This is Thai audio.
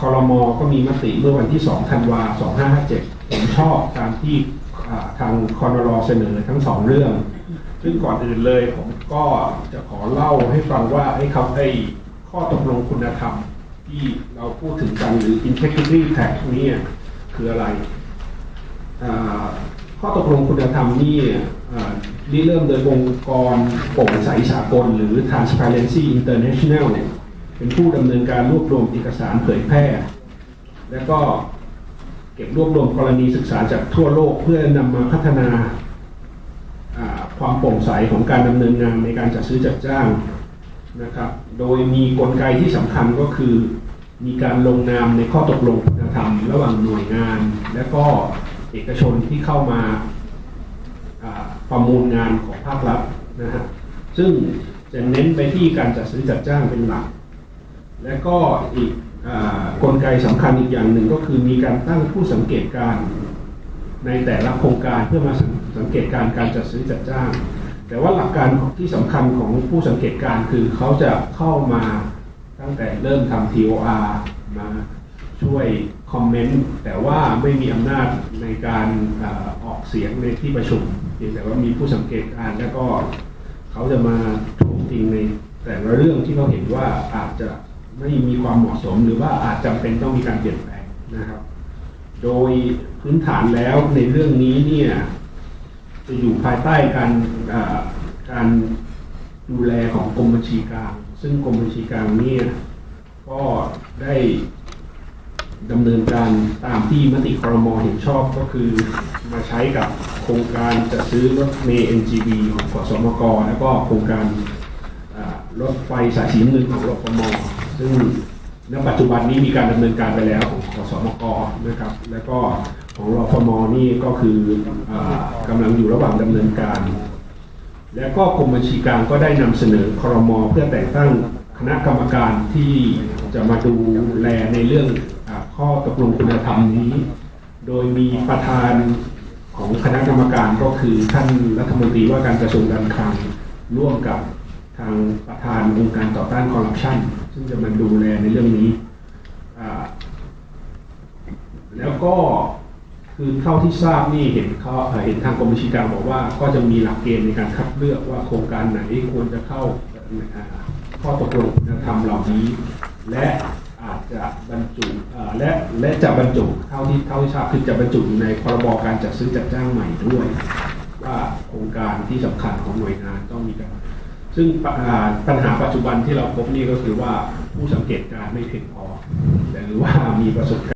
คอรมอก็มีมติเมื่อวันที่2ธันวา2557เห็นชอบตามที่ทางคอนรอเสนอทั้งสองเรื่อง ซึ่งก่อนอื่นเลยผมก็จะขอเล่าให้ฟังว่าไอ้คำไอ้ข้อตกลงคุณธรรมที่เราพูดถึงกันหรือ integrity tax นี่คืออะไร ข้อตกลงคุณธรรมนี่อ่าริเริ่มโดยองค์กรโปร่งใสสากลหรือ Transparency International เนี่ย เป็นผู้ดำเนินการรวบรวมเอกสารเผยแพร่ และก็เก็บรวบรวมกรณีศึกษาจากทั่วโลกเพื่อนำมาพัฒนาความโปร่งใสของการดำเนินงานในการจัดซื้อจัดจ้างนะครับ โดยมีกลไกที่สำคัญก็คือ มีการลงนามในข้อตกลงคุณธรรม ระหว่างหน่วยงาน และก็เอกชนที่เข้ามาประมูลงานของภาครัฐนะฮะซึ่งจะเน้นไปที่การจัดซื้อจัดจ้างเป็นหลัก และก็อีกอกลไกสำคัญอีกอย่างหนึ่งก็คือมีการตั้งผู้สังเกตการในแต่ละโครงการเพื่อมาสังสังเกตการการจัดซื้อจัดจ้าง แต่ว่าหลักการที่สำคัญของผู้สังเกตการคือเขาจะเข้ามาตั้งแต่เริ่มทำ TOR มาช่วยคอมเมนต์แต่ว่าไม่มีอำนาจในการอออกเสียงในที่ประชุมเพียงแต่ว่ามีผู้สังเกตการแล้วก็เขาจะมาถกจริงในแต่ละเรื่องที่เขาเห็นว่าอาจจะ ไม่มีความเหมาะสมหรือว่าอาจจำเป็นต้องมีการเปลี่ยนแปลงนะครับ โดยพื้นฐานแล้วในเรื่องนี้เนี่ยจะอยู่ภายใต้การการดูแลของกรมบัญชีกลางซึ่งกรมบัญชีกลางเนี่ยก็ได้ดำเนินการตามที่มติครมเห็นชอบก็คือมาใช้กับโครงการจะซื้อรถเมล์ NGV ของขสมก แล้วก็โครงการรถไฟสายสีน้ำเงินของรฟม ซึ่งณปัจจุบันนี้มีการดำเนินการไปแล้วของขสมกนะครับ แล้วก็ของรอฟมนี่ก็คืออากำลังอยู่ระหว่างดำเนินการ และก็กรมบัญชีกลางก็ได้นำเสนอครมเพื่อแต่งตั้งคณะกรรมการที่จะมาดูแลในเรื่องอข้อตกลงคุณธรรมนี้ โดยมีประธานของคณะกรรมการก็คือท่านรัฐมนตรีว่าการกระทรวงการคลังร่วมกับ ทางประธานองค์การต่อต้านคอร์รัปชันซึ่งจะมาดูแลในเรื่องนี้ แล้วก็คือเท่าที่ทราบนี่เห็นเขาเห็นทางกรมบัญชีกลางบอกว่าก็จะมีหลักเกณฑ์ในการคัดเลือกว่าโครงการไหนควรจะเข้าข้อตกลงคุณธรรมเหล่านี้ และอาจจะบรรจุและและจะบรรจุเท่าที่เท่าที่ทราบคือจะบรรจุในพรบการจัดซื้อจัดจ้างใหม่ด้วย ว่าโครงการที่สำคัญของหน่วยงานต้องมีการ ซึ่งปัญหาปัจจุบันที่เราพบนี่ก็คือว่าผู้สังเกตการณ์ไม่เพียงพอหรือว่ามีประสบการณ์